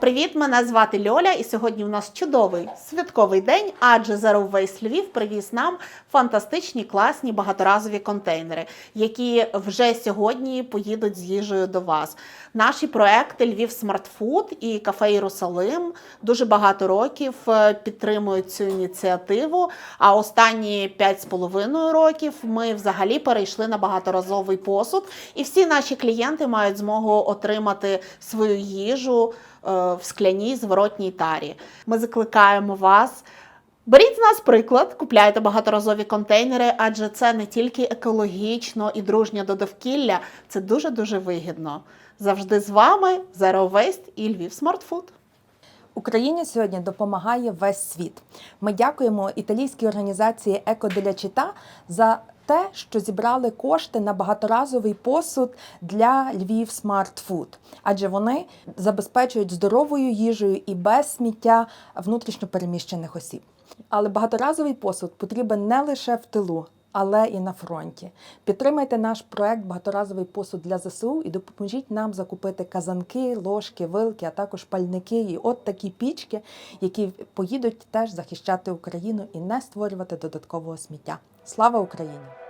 привіт! Мене звати Льоля, і сьогодні у нас чудовий святковий день, адже Zero Waste Львів привіз нам фантастичні, класні багаторазові контейнери, які вже сьогодні поїдуть з їжею до вас. Наші проекти Львів Смарт Фуд і кафе Єрусалим дуже багато років е, підтримують цю ініціативу. А останні 5,5 років ми взагалі перейшли на багаторазовий посуд, і всі наші клієнти мають змогу отримати свою їжу е, в скляній зворотній тарі. Ми закликаємо вас. Беріть з нас приклад, купляйте багаторазові контейнери, адже це не тільки екологічно і дружньо до довкілля, це дуже дуже вигідно. Завжди з вами Zero Waste і Львів Food. Україні сьогодні допомагає весь світ. Ми дякуємо італійській організації Еко деля Чита за те, що зібрали кошти на багаторазовий посуд для Львів Смарт Фуд, адже вони забезпечують здоровою їжею і без сміття внутрішньопереміщених осіб. Але багаторазовий посуд потрібен не лише в тилу. Але і на фронті підтримайте наш проект Багаторазовий посуд для ЗСУ і допоможіть нам закупити казанки, ложки, вилки, а також пальники і от такі пічки, які поїдуть теж захищати Україну і не створювати додаткового сміття. Слава Україні!